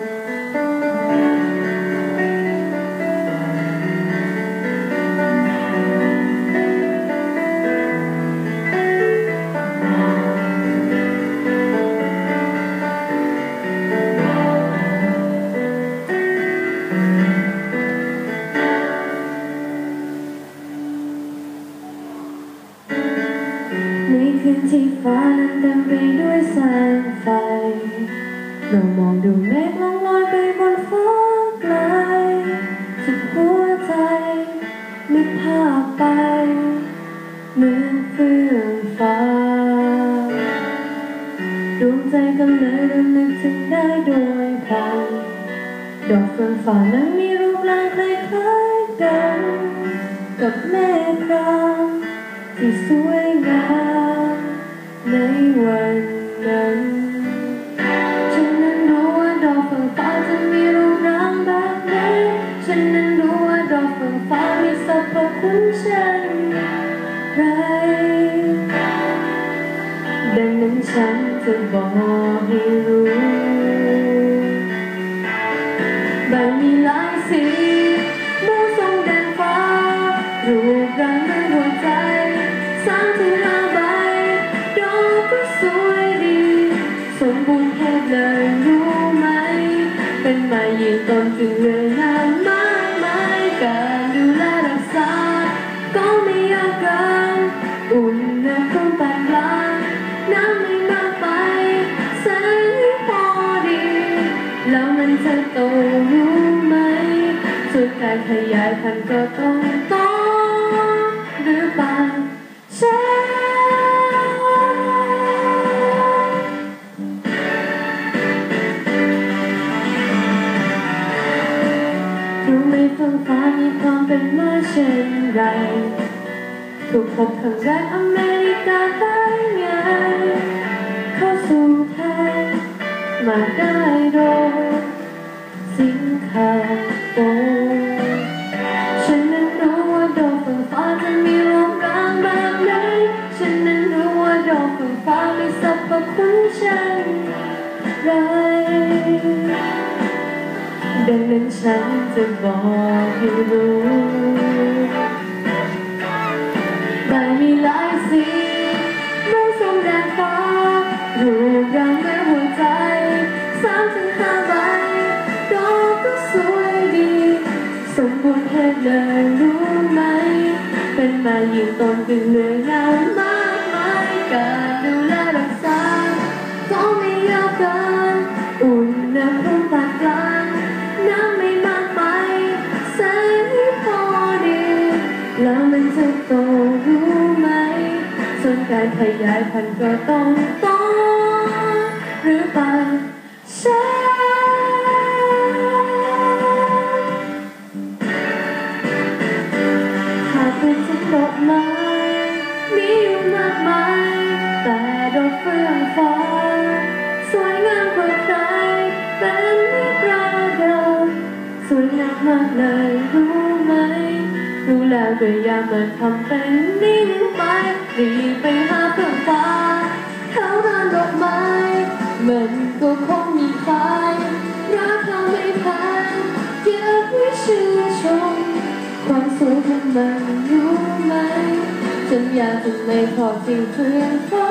ในคืนที่ฟ้านั้นเต็มไปด้วยแสงไฟ เรามองดูเมฆลองลอยไปบนฟ้าไกลสุดหัวใจนึกภาพไปเหมือนเฟื่องฟ้าดวงใจก็เลยรำลึกถึงได้โดยพลันดอกเฟื่องฟ้านั้นมีรูปร่างคล้ายๆกัน กับแม่ครามที่สวยงามในวันนั้น ว่าคุณฉันไรดังนั้นฉันจะบอกให้รู้ จะโตรู้ไหมส่วนการขยายพันธุ์ก็ต้องโตหรือเปล่าใช่รู้ไหมฟ้าฟ้ามีความเป็นมาเช่นไรถูกพบครั้งแรกอเมริกาได้ไงเข้าสู่ไทยมาได้โดย หากโปร์ฉันนั้นรู้ว่าดอกฝนฟ้าจะมีรูปร่างแบบไหนฉันนั้นรู้ว่าดอกฝนฟ้ามีสรรพคุณเช่นไรดังนั้นฉันจะบอกให้รู้ เลยรู้ไหม เป็นมายืนต้นเป็นเหนื่อยงานมากมายการดูแลรักษาก็ไม่ยากเกินอุ่นนะพรุ่งปานกลางน้ำไม่มากไปแสงให้พอดีแล้วมันจะโตรู้ไหมส่วนการขยายพันธุ์ก็ต้องโตหรือเปล่าใช่ากมายแต่ดอกเฟื่องฟ้าสวยงามกว่าใครเป็นนิรันดร์สวยงามมากเลยรู้ไหมรู้แล้วก็อย่ามาทำเป็นนิ่งไปรีบไปหาเฟื่องฟ้าเขารานดอกไม้มันก็คงมีไฟราคาไม่แพงเก็บไว้ชื่นชมความสวยของมัน รู้ไหมฉันอยากจะไม่พอจริงเพื่อนฟ้า